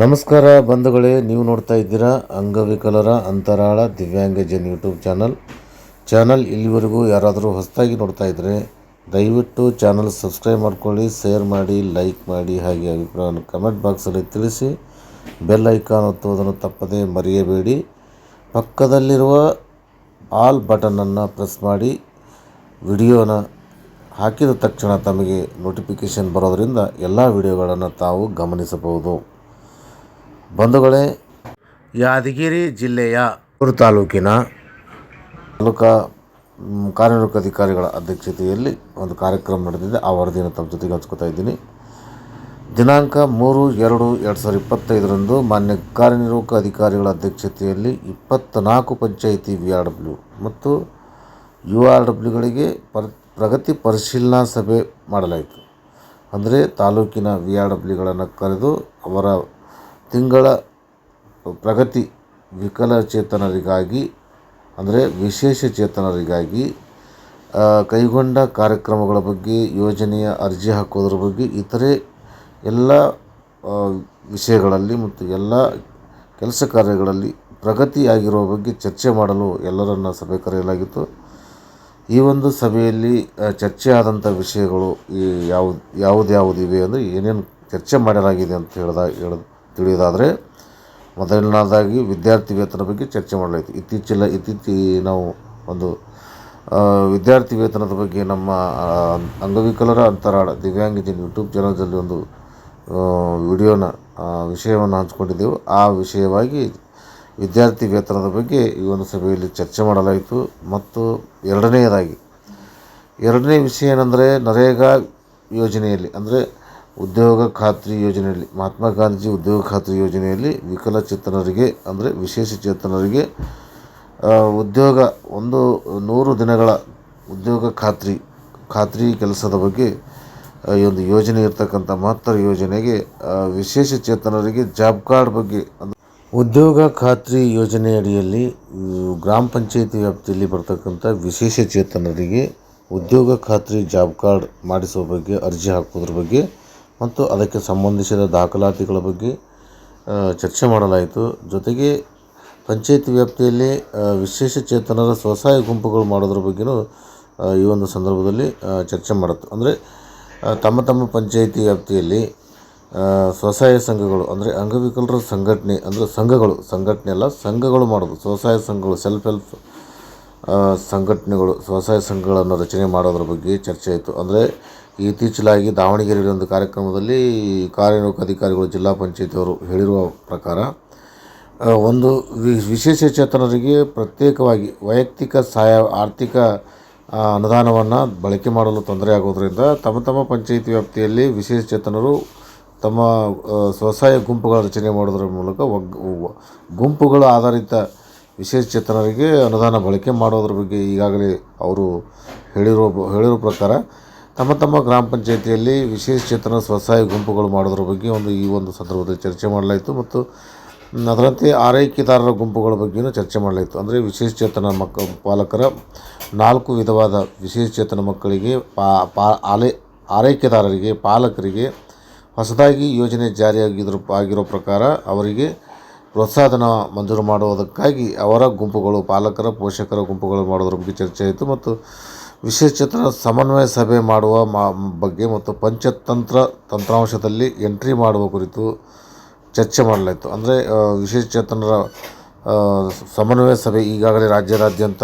ನಮಸ್ಕಾರ ಬಂಧುಗಳೇ, ನೀವು ನೋಡ್ತಾ ಇದ್ದೀರಾ ಅಂಗವಿಕಲರ ಅಂತರಾಳ ದಿವ್ಯಾಂಗಜನ್ ಯೂಟ್ಯೂಬ್ ಚಾನಲ್. ಚಾನಲ್ ಇಲ್ಲಿವರೆಗೂ ಯಾರಾದರೂ ಹೊಸದಾಗಿ ನೋಡ್ತಾ ಇದ್ದರೆ ದಯವಿಟ್ಟು ಚಾನಲ್ ಸಬ್ಸ್ಕ್ರೈಬ್ ಮಾಡ್ಕೊಳ್ಳಿ, ಶೇರ್ ಮಾಡಿ, ಲೈಕ್ ಮಾಡಿ, ಹಾಗೆ ಅಭಿಪ್ರಾಯವನ್ನು ಕಮೆಂಟ್ ಬಾಕ್ಸಲ್ಲಿ ತಿಳಿಸಿ, ಬೆಲ್ ಐಕಾನ್ ಒತ್ತುವುದನ್ನು ತಪ್ಪದೇ ಮರೆಯಬೇಡಿ. ಪಕ್ಕದಲ್ಲಿರುವ ಆಲ್ ಬಟನನ್ನು ಪ್ರೆಸ್ ಮಾಡಿ, ವಿಡಿಯೋನ ಹಾಕಿದ ತಕ್ಷಣ ತಮಗೆ ನೋಟಿಫಿಕೇಷನ್ ಬರೋದರಿಂದ ಎಲ್ಲ ವಿಡಿಯೋಗಳನ್ನು ತಾವು ಗಮನಿಸಬಹುದು. ಬಂಧುಗಳೇ ಯಾದಗಿರಿ ಜಿಲ್ಲೆಯ ಊರು ತಾಲೂಕಿನ ತಾಲೂಕಾ ಕಾರ್ಯನಿರ್ವಾಹಕ ಅಧಿಕಾರಿಗಳ ಅಧ್ಯಕ್ಷತೆಯಲ್ಲಿ ಒಂದು ಕಾರ್ಯಕ್ರಮ ನಡೆದಿದೆ. ಆ ವರದಿಯನ್ನು ತಮ್ಮ ಜೊತೆಗೆ ಹಂಚ್ಕೋತಾ ಇದ್ದೀನಿ. ದಿನಾಂಕ ಮೂರು ಎರಡು ಎರಡು ಸಾವಿರದ ಇಪ್ಪತ್ತೈದರಂದು ಮಾನ್ಯ ಕಾರ್ಯನಿರ್ವಾಹಕ ಅಧಿಕಾರಿಗಳ ಅಧ್ಯಕ್ಷತೆಯಲ್ಲಿ ಇಪ್ಪತ್ತ್ನಾಲ್ಕು ಪಂಚಾಯಿತಿ ವಿ ಆರ್ ಡಬ್ಲ್ಯೂ ಮತ್ತು ಯು ಆರ್ ಡಬ್ಲ್ಯೂಗಳಿಗೆ ಪರ್ ಪ್ರಗತಿ ಪರಿಶೀಲನಾ ಸಭೆ ಮಾಡಲಾಯಿತು. ಅಂದರೆ ತಾಲೂಕಿನ ವಿ ಆರ್ ಡಬ್ಲ್ಯೂಗಳನ್ನು ಕರೆದು ಅವರ ತಿಂಗಳ ಪ್ರಗತಿ ವಿಕಲಚೇತನರಿಗಾಗಿ, ಅಂದರೆ ವಿಶೇಷ ಚೇತನರಿಗಾಗಿ ಕೈಗೊಂಡ ಕಾರ್ಯಕ್ರಮಗಳ ಬಗ್ಗೆ, ಯೋಜನೆಯ ಅರ್ಜಿ ಹಾಕೋದ್ರ ಬಗ್ಗೆ ಇತರೆ ಎಲ್ಲ ವಿಷಯಗಳಲ್ಲಿ ಮತ್ತು ಎಲ್ಲ ಕೆಲಸ ಕಾರ್ಯಗಳಲ್ಲಿ ಪ್ರಗತಿಯಾಗಿರುವ ಬಗ್ಗೆ ಚರ್ಚೆ ಮಾಡಲು ಎಲ್ಲರನ್ನ ಸಭೆ ಕರೆಯಲಾಗಿತ್ತು. ಈ ಒಂದು ಸಭೆಯಲ್ಲಿ ಚರ್ಚೆ ಆದಂಥ ವಿಷಯಗಳು ಈ ಯಾವ್ದು ಯಾವುದ್ಯಾವುದಿವೆ ಅಂದರೆ ಏನೇನು ಚರ್ಚೆ ಮಾಡಲಾಗಿದೆ ಅಂತ ಹೇಳ್ದ ಹೇಳ ತಿಳಿಯೋದಾದರೆ ಮೊದಲನೇದಾಗಿ ವಿದ್ಯಾರ್ಥಿ ವೇತನ ಬಗ್ಗೆ ಚರ್ಚೆ ಮಾಡಲಾಯಿತು. ಇತ್ತೀಚಿನ ಇತ್ತೀಚಿ ನಾವು ಒಂದು ವಿದ್ಯಾರ್ಥಿ ವೇತನದ ಬಗ್ಗೆ ನಮ್ಮ ಅಂಗವಿಕಲರ ಅಂತರಾಳ ದಿವ್ಯಾಂಗಜನ್ ಯೂಟ್ಯೂಬ್ ಚಾನಲ್ದಲ್ಲಿ ಒಂದು ವಿಡಿಯೋನ ವಿಷಯವನ್ನು ಹಂಚ್ಕೊಂಡಿದ್ದೆವು. ಆ ವಿಷಯವಾಗಿ ವಿದ್ಯಾರ್ಥಿ ವೇತನದ ಬಗ್ಗೆ ಈ ಒಂದು ಸಭೆಯಲ್ಲಿ ಚರ್ಚೆ ಮಾಡಲಾಯಿತು. ಮತ್ತು ಎರಡನೆಯದಾಗಿ ಎರಡನೇ ವಿಷಯ ಏನಂದರೆ ನರೇಗಾ ಯೋಜನೆಯಲ್ಲಿ, ಅಂದರೆ ಉದ್ಯೋಗ ಖಾತ್ರಿ ಯೋಜನೆಯಲ್ಲಿ, ಮಹಾತ್ಮ ಗಾಂಧೀಜಿ ಉದ್ಯೋಗ ಖಾತ್ರಿ ಯೋಜನೆಯಲ್ಲಿ ವಿಕಲಚೇತನರಿಗೆ ಅಂದರೆ ವಿಶೇಷ ಚೇತನರಿಗೆ ಉದ್ಯೋಗ ಒಂದು ನೂರು ದಿನಗಳ ಉದ್ಯೋಗ ಖಾತ್ರಿ ಖಾತ್ರಿ ಕೆಲಸದ ಬಗ್ಗೆ ಈ ಒಂದು ಯೋಜನೆ ಇರ್ತಕ್ಕಂಥ ಮಹತ್ತರ ಯೋಜನೆಗೆ ವಿಶೇಷಚೇತನರಿಗೆ ವಿಶೇಷ ಚೇತನರಿಗೆ ಜಾಬ್ ಕಾರ್ಡ್ ಬಗ್ಗೆ ಉದ್ಯೋಗ ಖಾತ್ರಿ ಯೋಜನೆ ಅಡಿಯಲ್ಲಿ ಗ್ರಾಮ ಪಂಚಾಯಿತಿ ವ್ಯಾಪ್ತಿಯಲ್ಲಿ ಬರ್ತಕ್ಕಂಥ ವಿಶೇಷ ಚೇತನರಿಗೆ ಉದ್ಯೋಗ ಖಾತ್ರಿ ಜಾಬ್ ಕಾರ್ಡ್ ಮಾಡಿಸುವ ಬಗ್ಗೆ, ಅರ್ಜಿ ಹಾಕೋದ್ರ ಬಗ್ಗೆ ಮತ್ತು ಅದಕ್ಕೆ ಸಂಬಂಧಿಸಿದ ದಾಖಲಾತಿಗಳ ಬಗ್ಗೆ ಚರ್ಚೆ ಮಾಡಲಾಯಿತು. ಜೊತೆಗೆ ಪಂಚಾಯಿತಿ ವ್ಯಾಪ್ತಿಯಲ್ಲಿ ವಿಶೇಷ ಚೇತನರ ಸ್ವಸಹಾಯ ಗುಂಪುಗಳು ಮಾಡೋದ್ರ ಬಗ್ಗೆಯೂ ಈ ಒಂದು ಸಂದರ್ಭದಲ್ಲಿ ಚರ್ಚೆ ಮಾಡುತ್ತೆ. ಅಂದರೆ ತಮ್ಮ ತಮ್ಮ ಪಂಚಾಯಿತಿ ವ್ಯಾಪ್ತಿಯಲ್ಲಿ ಸ್ವಸಹಾಯ ಸಂಘಗಳು, ಅಂದರೆ ಅಂಗವಿಕಲರ ಸಂಘಟನೆ, ಅಂದರೆ ಸಂಘಗಳು, ಸಂಘಟನೆ ಅಲ್ಲ, ಸಂಘಗಳು ಮಾಡೋದು. ಸ್ವಸಹಾಯ ಸಂಘಗಳು ಸೆಲ್ಫ್ ಹೆಲ್ಪ್ ಸಂಘಟನೆಗಳು, ಸ್ವಸಹಾಯ ಸಂಘಗಳನ್ನು ರಚನೆ ಮಾಡೋದ್ರ ಬಗ್ಗೆ ಚರ್ಚೆ ಆಯಿತು. ಅಂದರೆ ಇತ್ತೀಚಲಾಗಿ ದಾವಣಗೆರೆಯಲ್ಲಿ ಒಂದು ಕಾರ್ಯಕ್ರಮದಲ್ಲಿ ಕಾರ್ಯನಿರ್ವಾಹಕ ಅಧಿಕಾರಿಗಳು ಜಿಲ್ಲಾ ಪಂಚಾಯತಿಯವರು ಹೇಳಿರುವ ಪ್ರಕಾರ ಒಂದು ವಿಶೇಷ ಚೇತನರಿಗೆ ಪ್ರತ್ಯೇಕವಾಗಿ ವೈಯಕ್ತಿಕ ಸಹಾಯ, ಆರ್ಥಿಕ ಅನುದಾನವನ್ನು ಬಳಕೆ ಮಾಡಲು ತೊಂದರೆ ಆಗೋದರಿಂದ ತಮ್ಮ ತಮ್ಮ ಪಂಚಾಯಿತಿ ವ್ಯಾಪ್ತಿಯಲ್ಲಿ ವಿಶೇಷ ಚೇತನರು ತಮ್ಮ ಸ್ವಸಹಾಯ ಗುಂಪುಗಳ ರಚನೆ ಮಾಡೋದ್ರ ಮೂಲಕ ಒಗ್ ಗುಂಪುಗಳ ಆಧಾರಿತ ವಿಶೇಷ ಚೇತನರಿಗೆ ಅನುದಾನ ಬಳಕೆ ಮಾಡೋದ್ರ ಬಗ್ಗೆ ಈಗಾಗಲೇ ಅವರು ಹೇಳಿರೋ ಹೇಳಿರೋ ಪ್ರಕಾರ ತಮ್ಮ ತಮ್ಮ ಗ್ರಾಮ ಪಂಚಾಯಿತಿಯಲ್ಲಿ ವಿಶೇಷ ಚೇತನ ಸ್ವಸಹಾಯ ಗುಂಪುಗಳು ಮಾಡೋದ್ರ ಬಗ್ಗೆ ಒಂದು ಈ ಒಂದು ಸಂದರ್ಭದಲ್ಲಿ ಚರ್ಚೆ ಮಾಡಲಾಯಿತು ಮತ್ತು ಅದರಂತೆ ಆರೈಕೆದಾರರ ಗುಂಪುಗಳ ಬಗ್ಗೆಯೂ ಚರ್ಚೆ ಮಾಡಲಾಯಿತು. ಅಂದರೆ ವಿಶೇಷ ಚೇತನ ಮಕ್ಕ ಪಾಲಕರ ನಾಲ್ಕು ವಿಧವಾದ ವಿಶೇಷ ಚೇತನ ಮಕ್ಕಳಿಗೆ ಪಾ ಪಾ ಆಲೆ ಆರೈಕೆದಾರರಿಗೆ, ಪಾಲಕರಿಗೆ ಹೊಸದಾಗಿ ಯೋಜನೆ ಜಾರಿಯಾಗಿದ್ರ ಆಗಿರೋ ಪ್ರಕಾರ ಅವರಿಗೆ ಪ್ರೋತ್ಸಾಹನ ಮಂಜೂರು ಮಾಡುವುದಕ್ಕಾಗಿ ಅವರ ಗುಂಪುಗಳು ಪಾಲಕರ, ಪೋಷಕರ ಗುಂಪುಗಳು ಮಾಡೋದ್ರ ಬಗ್ಗೆ ಚರ್ಚೆ ಆಯಿತು ಮತ್ತು ವಿಶೇಷಚೇತನ ಸಮನ್ವಯ ಸಭೆ ಮಾಡುವ ಬಗ್ಗೆ ಮತ್ತು ಪಂಚತಂತ್ರ ತಂತ್ರಾಂಶದಲ್ಲಿ ಎಂಟ್ರಿ ಮಾಡುವ ಕುರಿತು ಚರ್ಚೆ ಮಾಡಲಾಯಿತು. ಅಂದರೆ ವಿಶೇಷ ಚೇತನರ ಸಮನ್ವಯ ಸಭೆ ಈಗಾಗಲೇ ರಾಜ್ಯದಾದ್ಯಂತ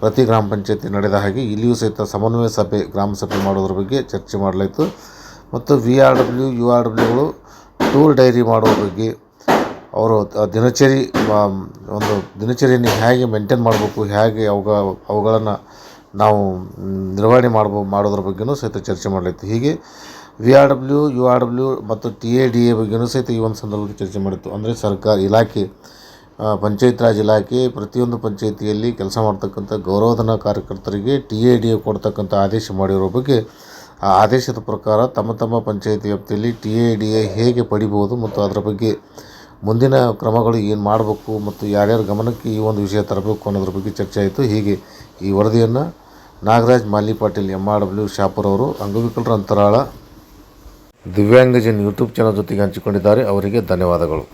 ಪ್ರತಿ ಗ್ರಾಮ ಪಂಚಾಯತಿ ನಡೆದ ಹಾಗೆ ಇಲ್ಲಿಯೂ ಸಹಿತ ಸಮನ್ವಯ ಸಭೆ ಗ್ರಾಮ ಸಭೆ ಮಾಡೋದ್ರ ಬಗ್ಗೆ ಚರ್ಚೆ ಮಾಡಲಾಯಿತು. ಮತ್ತು V R W, U R ಡಬ್ಲ್ಯೂಗಳು tour diary ಮಾಡುವ ಬಗ್ಗೆ ಅವರು ದಿನಚರಿ ಒಂದು ದಿನಚರಿಯನ್ನು ಹೇಗೆ ಮೇಂಟೈನ್ ಮಾಡಬೇಕು, ಹೇಗೆ ಅವುಗಳ ಅವುಗಳನ್ನು ನಾವು ನಿರ್ವಹಣೆ ಮಾಡ್ಬೋ, ಮಾಡೋದ್ರ ಬಗ್ಗೆಯೂ ಸಹಿತ ಚರ್ಚೆ ಮಾಡಲಾಯಿತು ಹೀಗೆ V R W U R W ಮತ್ತು ಟಿ ಎ ಡಿ ಎ ಬಗ್ಗೆಯೂ ಸಹಿತ ಈ ಒಂದು ಸಂದರ್ಭದಲ್ಲಿ ಚರ್ಚೆ ಮಾಡಿತ್ತು. ಅಂದರೆ ಸರ್ಕಾರ ಇಲಾಖೆ ಪಂಚಾಯತ್ ರಾಜ್ ಇಲಾಖೆ ಪ್ರತಿಯೊಂದು ಪಂಚಾಯಿತಿಯಲ್ಲಿ ಕೆಲಸ ಮಾಡ್ತಕ್ಕಂಥ ಗೌರವಧನ ಕಾರ್ಯಕರ್ತರಿಗೆ ಟಿ ಎ ಡಿ ಎ ಕೊಡ್ತಕ್ಕಂಥ ಆದೇಶ ಮಾಡಿರೋ ಬಗ್ಗೆ, ಆ ಆದೇಶದ ಪ್ರಕಾರ ತಮ್ಮ ತಮ್ಮ ಪಂಚಾಯಿತಿ ವ್ಯಾಪ್ತಿಯಲ್ಲಿ ಟಿ ಎ ಡಿ ಎ ಹೇಗೆ ಪಡಿಬೋದು ಮತ್ತು ಅದರ ಬಗ್ಗೆ ಮುಂದಿನ ಕ್ರಮಗಳು ಏನು ಮಾಡಬೇಕು ಮತ್ತು ಯಾರ್ಯಾರ ಗಮನಕ್ಕೆ ಈ ಒಂದು ವಿಷಯ ತರಬೇಕು ಅನ್ನೋದ್ರ ಬಗ್ಗೆ ಚರ್ಚೆ ಆಯಿತು. ಹೀಗೆ ಈ ವರದಿಯನ್ನು Nagaraj, Mali Patil M R W, Shahapur ಅವರು ಅಂಗವಿಕಲರ ಅಂತರಾಳ ದಿವ್ಯಾಂಗಜನ್ ಯೂಟ್ಯೂಬ್ ಚಾನಲ್ ಜೊತೆಗೆ ಹಂಚಿಕೊಂಡಿದ್ದಾರೆ. ಅವರಿಗೆ ಧನ್ಯವಾದಗಳು.